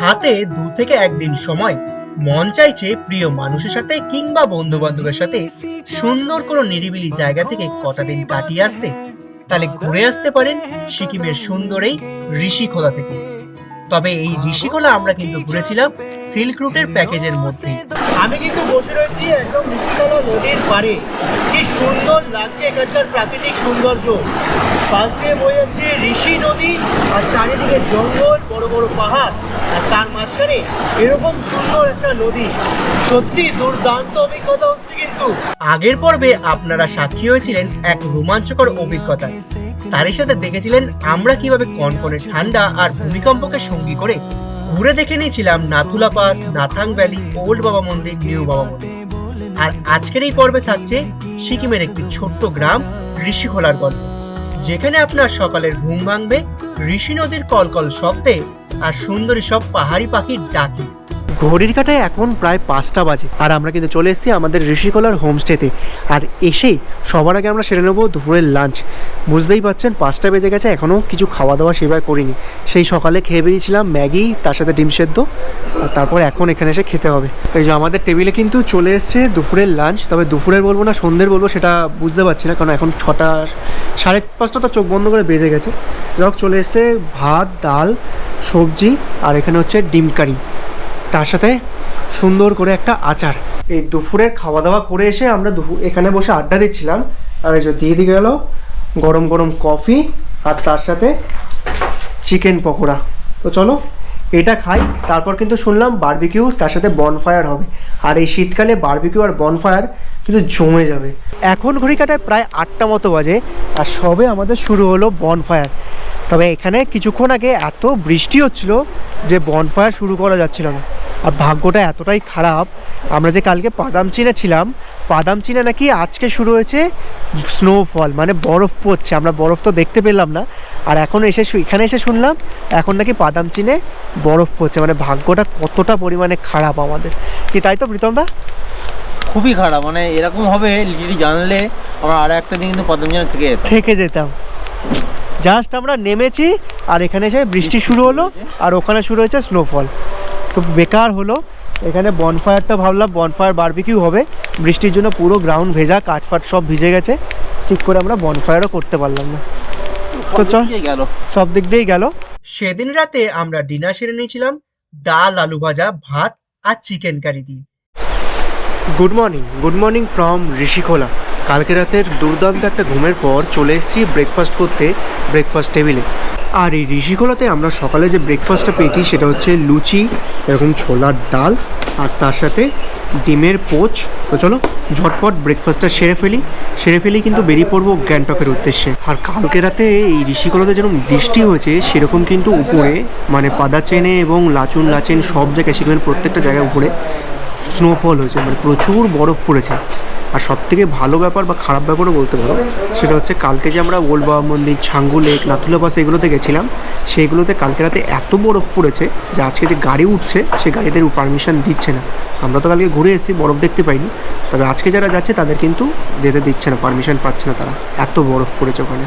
হাতে দু থেকে একদিন সময়। মন চাইছে প্রিয় মানুষের সাথে কিংবা বন্ধু বান্ধবের সাথে সুন্দর কোনো নিরিবিলি জায়গা থেকে কটা দিন কাটিয়ে আসতে। তাহলে ঘুরে আসতে পারেন সিকিমের সুন্দর এই ঋষিখোলা থেকে। তবে এই ঋষিখোলা আমরা কিন্তু ঘুরেছিলাম সিল্ক রুটের প্যাকেজের মধ্যে। আমি কিন্তু বসে রয়েছি একদম ঋষিখোলা নদীর পাড়ে। কি সুন্দর লাগছে এখানকার প্রাকৃতিক সৌন্দর্য। পাশ দিয়ে বয়ে যাচ্ছে ঋষি নদী আর চারিদিকে জঙ্গল, বড় বড় পাহাড়। আর তার মাঝখানে এরকম সুন্দর একটা নদী। সত্যি দুর্দান্ত অভিজ্ঞতা হচ্ছে কিন্তু। আগের পর্বে আপনারা সাক্ষী হয়েছিলেন এক রোমাঞ্চকর অভিজ্ঞতা তারই সাথে দেখেছিলেন আমরা কীভাবে কনকনে ঠান্ডা আর ভূমিকম্পকে সঙ্গী করে ঘুরে দেখে নিয়েছিলাম Nathula pass, Nathang valley, old Baba Mandir, new বাবা মন্দির। আর আজকের এই পর্বে থাকছে সিকিমের একটি ছোট্ট গ্রাম, ঋষিখোলার গল্প। যেখানে আপনার সকালের ঘুম ভাঙবে, ঋষি নদীর কলকল শব্দে আর সুন্দরী সব পাহাড়ি পাখির ডাকে। ঘড়ির কাটায় এখন প্রায় পাঁচটা বাজে। আর আমরা কিন্তু চলে এসেছি আমাদের ঋষিকলার হোমস্টেতে। আর এসেই সবার আগে আমরা সেরে নেব দুপুরের লাঞ্চ বুঝতেই পাচ্ছেন পাঁচটা বেজে গেছে এখনও কিছু খাওয়া দাওয়া সেভাবে করিনি। সেই সকালে খেয়ে বেরিয়েছিলাম ম্যাগি, তার সাথে ডিম সেদ্ধ। আর তারপর এখন এখানে এসে খেতে হবে। এই যে আমাদের টেবিলে কিন্তু চলে এসছে দুপুরের লাঞ্চ তবে দুপুরের বলব না, সন্ধ্যের বলব সেটা বুঝতে পারছি না, কারণ এখন ছটা, সাড়ে পাঁচটা তো চোখ বন্ধ করে বেজে গেছে। যাই চলে এসছে ভাত, ডাল, সবজি, আর এখানে হচ্ছে ডিম কারি। তার সাথে সুন্দর করে একটা আচার। এই দুপুরের খাওয়া দাওয়া করে এসে আমরা দুপুর এখানে বসে আড্ডা দিচ্ছিলাম। আর এই যে দিয়ে দিয়ে গেল, গরম গরম কফি আর তার সাথে চিকেন পকোড়া। তো চলো, এটা খাই, তারপর কিন্তু শুনলাম বারবিকিউ তার সাথে বনফায়ার হবে। আর এই শীতকালে বার্বিকিউ আর বনফায়ার কিন্তু জমে যাবে। এখন ঘড়ি কাটায় প্রায় আটটা মতো বাজে, আর সবে আমাদের শুরু হলো বনফায়ার তবে এখানে কিছুক্ষণ আগে এত বৃষ্টি হচ্ছিল যে বনফায়ার শুরু করা যাচ্ছিল না। আর ভাগ্যটা এতটাই খারাপ আমরা যে কালকে বাদাম চিনে ছিলাম বাদাম চিনে নাকি আজকে শুরু হয়েছে স্নোফল মানে বরফ পড়ছে আমরা বরফ তো দেখতে পেলাম না। আর এখন এসে এখানে এসে শুনলাম এখন নাকি বাদাম চিনে বরফ পড়ছে মানে ভাগ্যটা কতটা পরিমাণে খারাপ আমাদের। কি তাই তো প্রীতমদা খুবই খারাপ মানে এরকম হবে জানলে আমরা আর একটা দিন কিন্তু থেকে যেতাম। থেকে যেতাম। জাস্ট আমরা নেমেছি আর এখানে এসে বৃষ্টি শুরু হলো আর ওখানে শুরু হয়েছে স্নোফল তো বেকার হলো এখানে বনফায়ারটা ভাবলাম বনফায়ার বারবিকিউ হবে। বৃষ্টির জন্য পুরো গ্রাউন্ড ভেজা কাঠফাট সব ভিজে গেছে। ঠিক করে আমরা বনফায়ারও করতে পারলাম না। তো চল সব গেল। সব দিক দিয়েই গেল। সেদিন রাতে আমরা ডিনার সেরে নিয়েছিলাম ডাল আলু ভাজা ভাত আর চিকেন কারি দিয়ে। Good morning good morning from Rishikhola. কালকে রাতের দুর্দান্ত একটা ঘুমের পর চলে এসেছি ব্রেকফাস্ট করতে ব্রেকফাস্ট টেবিলে আর এই ঋষিখোলাতে আমরা সকালে যে ব্রেকফাস্টটা পেয়েছি সেটা হচ্ছে লুচি, এরকম ছোলার ডাল, আর তার সাথে ডিমের পোচ। তো চলো, ঝটপট ব্রেকফাস্টটা সেরে ফেলি। সেরে ফেলি কিন্তু বেরিয়ে পড়ব গ্যাংটকের উদ্দেশ্যে। আর কালকে রাতে এই ঋষিকলাতে যেরকম বৃষ্টি হয়েছে, সেরকম কিন্তু উপরে মানে পাদা চেনে এবং লাচুন লাচেন সব জায়গায়, সেখানে প্রত্যেকটা জায়গায় উপরে স্নোফল হয়েছে। মানে প্রচুর বরফ পড়েছে। আর সব থেকে ভালো ব্যাপার বা খারাপ ব্যাপারও বলতে পারো, সেটা হচ্ছে কালকে যে আমরা ওল্ড বাবা মন্দির ছাঙ্গু লেক, নাথুলা পাস এগুলোতে গেছিলাম, সেইগুলোতে কালকে রাতে এত বরফ পড়েছে যে আজকে যে গাড়ি উঠছে সে গাড়িদের পারমিশন দিচ্ছে না। আমরা তো কালকে ঘুরে এসেছি, বরফ দেখতে পাইনি, তবে আজকে যারা যাচ্ছে তাদের কিন্তু যেতে দিচ্ছে না পারমিশন পাচ্ছে না তারা। এত বরফ পড়েছে ওখানে।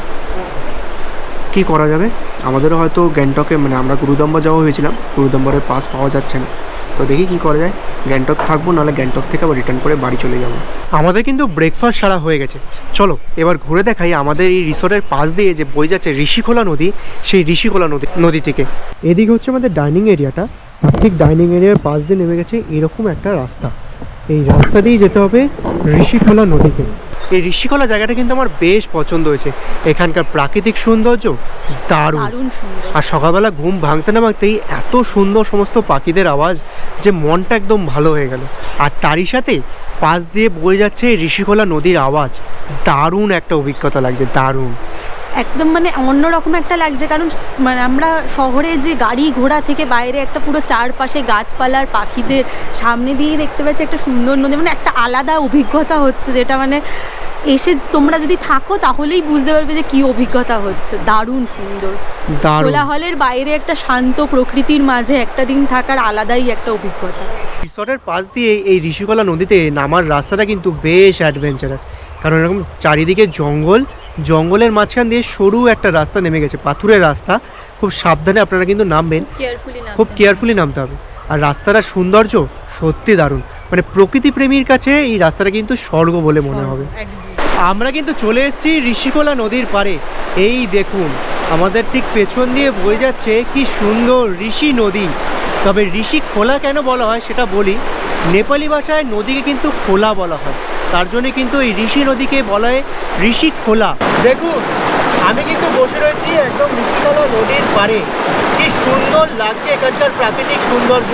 কী করা যাবে? আমাদেরও হয়তো গ্যাংটকে মানে আমরা গুরুদম্বা যাওয়া হয়েছিলাম, গুরুদম্বরের পাস পাওয়া যাচ্ছে না। তো দেখি কি করা যায়। গ্যাংটক থাকব নাহলে গ্যাংটক থেকে আবার রিটার্ন করে বাড়ি চলে যাব। আমাদের কিন্তু ব্রেকফাস্ট সারা হয়ে গেছে। চলো এবার ঘুরে দেখাই আমাদের এই রিসোর্টের পাশ দিয়ে যে বয়ে যাচ্ছে ঋষিখোলা নদী সেই ঋষিখোলা নদী নদী থেকে এদিকে হচ্ছে আমাদের ডাইনিং এরিয়াটা আর ঠিক ডাইনিং এরিয়ার পাশ দিয়ে নেমে গেছে এরকম একটা রাস্তা। এই রাস্তা দিয়েই যেতে হবে ঋষিখোলা নদীতে এই ঋষিকলা জায়গাটা কিন্তু আমার বেশ পছন্দ হয়েছে। এখানকার প্রাকৃতিক সৌন্দর্য দারুণ। আর সকালবেলা ঘুম ভাঙতে না ভাঙতেই এত সুন্দর সমস্ত পাখিদের আওয়াজ যে মনটা একদম ভালো হয়ে গেল। আর তারই সাথে পাশ দিয়ে বয়ে যাচ্ছে এই ঋষিখোলা নদীর আওয়াজ। দারুণ একটা অভিজ্ঞতা লাগছে দারুণ। একদম মানে অন্যরকম একটা লাগছে কারণ মানে আমরা শহরে যে গাড়ি ঘোড়া থেকে বাইরে একটা পুরো চারপাশে গাছপালার পাখিদের সামনে দিয়ে দেখতে পাচ্ছি একটা সুন্দর নদী মানে একটা আলাদা অভিজ্ঞতা হচ্ছে যেটা মানে এসে তোমরা যদি থাকো তাহলেই বুঝতে পারবে যে কি অভিজ্ঞতা হচ্ছে। দারুণ সুন্দর। কোলাহলের বাইরে একটা শান্ত প্রকৃতির মাঝে একটা দিন থাকার আলাদাই একটা অভিজ্ঞতা। রিসর্টের পাশ দিয়ে এই ঋষিকলা নদীতে নামার রাস্তাটা কিন্তু বেশ অ্যাডভেঞ্চারাস কারণ এরকম চারিদিকে জঙ্গল জঙ্গলের মাঝখান দিয়ে সরু একটা রাস্তা নেমে গেছে পাথুরের রাস্তা। খুব সাবধানে আপনারা কিন্তু নামবেন। খুব কেয়ারফুলি নামতে হবে। আর রাস্তাটার সৌন্দর্য সত্যি দারুণ। মানে প্রকৃতি প্রেমীর কাছে এই রাস্তাটা কিন্তু স্বর্গ বলে মনে হবে। আমরা কিন্তু চলে এসেছি ঋষিকোলা নদীর পাড়ে। এই দেখুন, আমাদের ঠিক পেছন দিয়ে বয়ে যাচ্ছে কি সুন্দর ঋষি নদী। তবে ঋষি খোলা কেন বলা হয় সেটা বলি, নেপালি ভাষায় নদীকে কিন্তু খোলা বলা হয়। তার জন্য কিন্তু এই ঋষি নদীকে বলা হয় ঋষি খোলা। দেখুন, আমি কিন্তু বসে রয়েছি একদম ঋষিকোলা নদীর পাড়ে। কি সুন্দর লাগছে এখানকার প্রাকৃতিক সৌন্দর্য।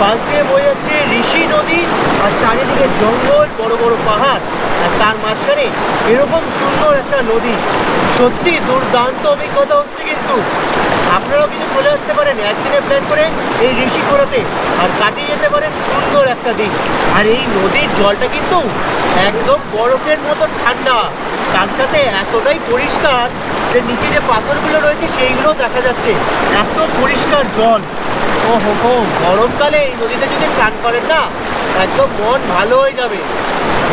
পাশ দিয়ে বয়ে যাচ্ছে ঋষি নদী আর চারিদিকে জঙ্গল, বড় বড় পাহাড়। আর তার মাঝখানে এরকম সুন্দর একটা নদী। সত্যি দুর্দান্ত অভিজ্ঞতা হচ্ছে কিন্তু। আপনারাও কিন্তু চলে আসতে পারেন একদিনে প্ল্যান করে এই ঋষি খোলাতে আর কাটিয়ে যেতে পারেন সুন্দর একটা দিন। আর এই নদীর জলটা কিন্তু একদম বরফের মতো ঠান্ডা। তার সাথে এতটাই পরিষ্কার যে নিচে যে পাথরগুলো রয়েছে সেইগুলো দেখা যাচ্ছে। এত পরিষ্কার জল। ও হো গরমকালে এই নদীতে যদি স্নান করেন না, একদম মন ভালো হয়ে যাবে।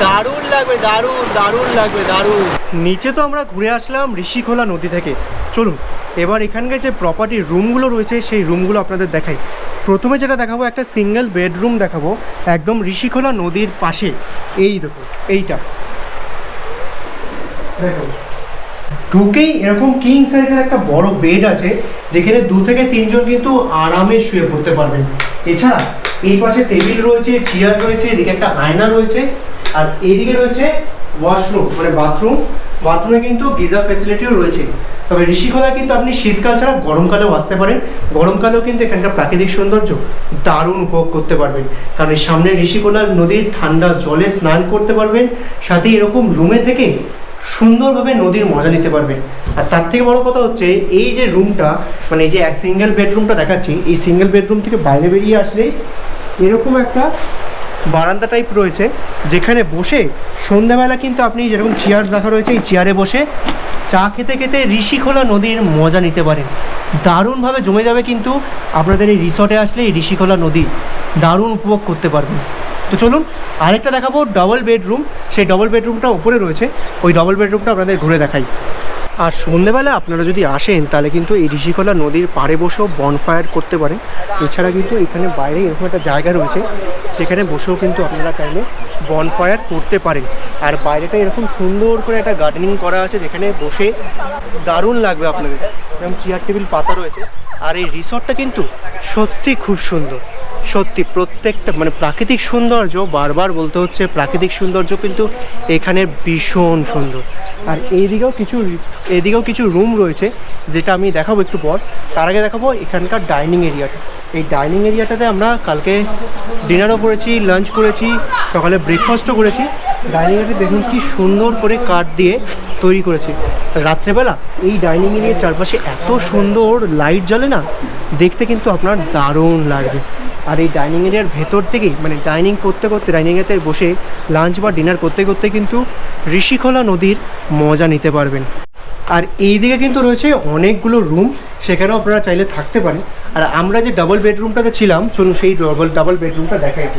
দারুণ লাগবে, দারুণ দারুণ লাগবে, দারুণ। নিচে তো আমরা ঘুরে আসলাম ঋষিখোলা নদী থেকে। চলুন, এবার এখানকার যে প্রপার্টি রুমগুলো রয়েছে, সেই রুমগুলো আপনাদের দেখাই। প্রথমে যেটা দেখাবো, একটা সিঙ্গেল বেডরুম দেখাবো, একদম ঋষিখোলা নদীর পাশে। এই দেখুন, এইটা। ঢুকেই এরকম কিং সাইজের একটা বড় বেড আছে, যেখানে দু থেকে তিনজন কিন্তু আরামে শুয়ে পড়তে পারবেন। এছাড়া এই পাশে টেবিল রয়েছে চেয়ার রয়েছে, এদিকে একটা আয়না রয়েছে। আর এইদিকে রয়েছে ওয়াশরুম মানে বাথরুম বাথরুমে কিন্তু গিজার ফেসিলিটিও রয়েছে। তবে ঋষিখোলা কিন্তু আপনি শীতকাল ছাড়া গরমকালেও আসতে পারেন। গরমকালেও কিন্তু এখানকার প্রাকৃতিক সৌন্দর্য দারুণ উপভোগ করতে পারবেন। কারণ সামনে ঋষিখোলার নদীর ঠান্ডা জলে স্নান করতে পারবেন, সাথে এরকম রুমে থেকে সুন্দরভাবে নদীর মজা নিতে পারবেন। আর তার থেকে বড় কথা হচ্ছে, এই যে রুমটা মানে এই যে এক সিঙ্গেল বেডরুমটা দেখাচ্ছি, এই সিঙ্গেল বেডরুম থেকে বাইরে বেরিয়ে আসলেই এরকম একটা বারান্দা টাইপ রয়েছে, যেখানে বসে সন্ধ্যাবেলা কিন্তু আপনি যেরকম চেয়ার রাখা রয়েছে, এই চেয়ারে বসে চা খেতে খেতে ঋষিখোলা নদীর মজা নিতে পারেন। দারুণভাবে জমে যাবে কিন্তু আপনাদের এই রিসর্টে আসলে এই ঋষিখোলা নদী। দারুণ উপভোগ করতে পারবেন। তো চলুন, আরেকটা দেখাবো ডবল বেডরুম সেই ডবল বেডরুমটা উপরে রয়েছে। ওই ডবল বেডরুমটা আপনাদের ঘুরে দেখাই। আর সন্ধেবেলা আপনারা যদি আসেন, তাহলে কিন্তু এই ঋষিকলা নদীর পাড়ে বসেও বনফায়ার করতে পারেন। এছাড়া কিন্তু এখানে বাইরে এরকম একটা জায়গা রয়েছে, যেখানে বসেও কিন্তু আপনারা চাইলে বনফায়ার করতে পারেন। আর বাইরেটা এরকম সুন্দর করে একটা গার্ডেনিং করা আছে, যেখানে বসে দারুণ লাগবে আপনাদের। এরকম চেয়ার টেবিল পাতা রয়েছে। আর এই রিসর্টটা কিন্তু সত্যি খুব সুন্দর। সত্যি প্রত্যেকটা মানে প্রাকৃতিক সৌন্দর্য বারবার বলতে হচ্ছে, প্রাকৃতিক সৌন্দর্য কিন্তু এখানে ভীষণ সুন্দর। আর এইদিকেও কিছু এইদিকেও কিছু রুম রয়েছে, যেটা আমি দেখাবো একটু পর। তার আগে দেখাবো এখানকার ডাইনিং এরিয়াটা এই ডাইনিং এরিয়াটাতে আমরা কালকে ডিনারও করেছি লাঞ্চ করেছি, সকালে ব্রেকফাস্টও করেছি। ডাইনিং এরিয়াটা দেখুন কি সুন্দর করে কাঠ দিয়ে তৈরি করেছে। রাত্রেবেলা এই ডাইনিং এরিয়ার চারপাশে এত সুন্দর লাইট জ্বলে না, দেখতে কিন্তু আপনার দারুণ লাগবে। আর এই ডাইনিং এরিয়ার ভেতর থেকেই মানে ডাইনিং করতে করতে ডাইনিং এরিয়াতে বসে লাঞ্চ বা ডিনার করতে করতে কিন্তু ঋষিখোলা নদীর মজা নিতে পারবেন। আর এই দিকে কিন্তু রয়েছে অনেকগুলো রুম সেখানেও আপনারা চাইলে থাকতে পারেন। আর আমরা যে ডাবল বেডরুমটাতে ছিলাম, চলুন সেই ডবল ডাবল বেডরুমটা দেখাই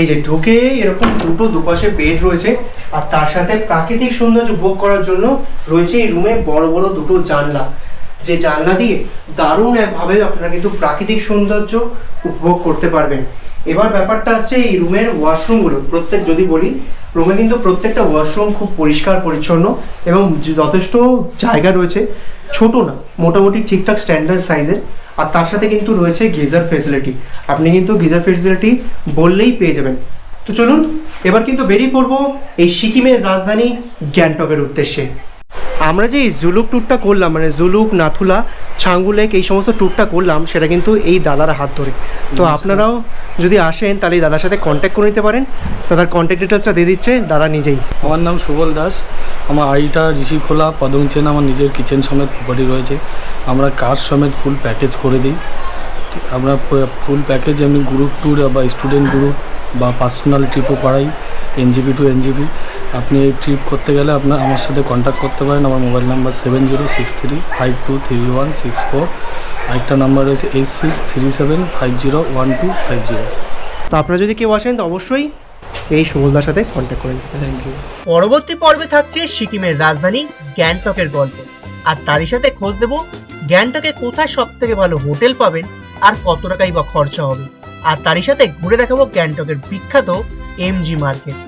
এই যে ঢুকে এরকম দুটো দুপাশে বেড রয়েছে, আর তার সাথে প্রাকৃতিক সৌন্দর্য উপভোগ করার জন্য রয়েছে এই রুমে বড় বড় দুটো জানলা। যে জানলা দিয়ে দারুণ ভাবে আপনারা কিন্তু প্রাকৃতিক সৌন্দর্য উপভোগ করতে পারবেন। এবার ব্যাপারটা আসছে এই রুমের ওয়াশরুমগুলো। প্রত্যেক যদি বলি, রুমে কিন্তু প্রত্যেকটা ওয়াশরুম খুব পরিষ্কার, পরিচ্ছন্ন এবং যথেষ্ট জায়গা রয়েছে। ছোট না, মোটামুটি ঠিকঠাক স্ট্যান্ডার্ড সাইজের আর তার সাথে কিন্তু রয়েছে গিজার ফেসিলিটি আপনি কিন্তু গিজার ফেসিলিটি বললেই পেয়ে যাবেন। তো চলুন, এবার কিন্তু বেরিয়ে পড়ব এই সিকিমের রাজধানী গ্যাংটকের উদ্দেশ্যে। আমরা যে এই জুলুক ট্যুরটা করলাম মানে জুলুক নাথুলা ছাঙ্গু লেক এই সমস্ত ট্যুরটা করলাম সেটা কিন্তু এই দাদার হাত ধরে। তো আপনারাও যদি আসেন তাহলে এই দাদার সাথে কন্ট্যাক্ট করে নিতে পারেন। দাদার কন্ট্যাক্ট ডিটেলসটা দিয়ে দিচ্ছে দাদা নিজেই। আমার নাম সুবল দাস। আমার আইটা ঋষি ঋষিখোলা পদংচেন আমার নিজের কিচেন সমেত প্রপার্টি রয়েছে। আমরা কার সমেত ফুল প্যাকেজ করে দিই। আমরা ফুল প্যাকেজ এমনি গ্রুপ ট্যুর বা স্টুডেন্ট গ্রুপ বা পার্সোনাল ট্রিপও করাই এনজিপি টু এনজিপি আপনি এই ট্রিপ করতে গেলে আপনার আমার সাথে কন্ট্যাক্ট করতে পারেন। আমার mobile number seven zero six three five two three one six four আরেকটা নাম্বার রয়েছে eight six three seven five zero one two five zero তো আপনারা যদি কেউ আসেন তো অবশ্যই এই সুবলদার সাথে কন্ট্যাক্ট করে থ্যাংক ইউ পরবর্তী পর্বে থাকছে সিকিমের রাজধানী গ্যাংটকের গল্প। আর তারই সাথে খোঁজ দেব গ্যাংটকে কোথায় সব থেকে ভালো হোটেল পাবেন আর কত টাকাই বা খরচা হবে। আর তারই সাথে ঘুরে দেখাবো গ্যাংটকের বিখ্যাত এমজি মার্কেট।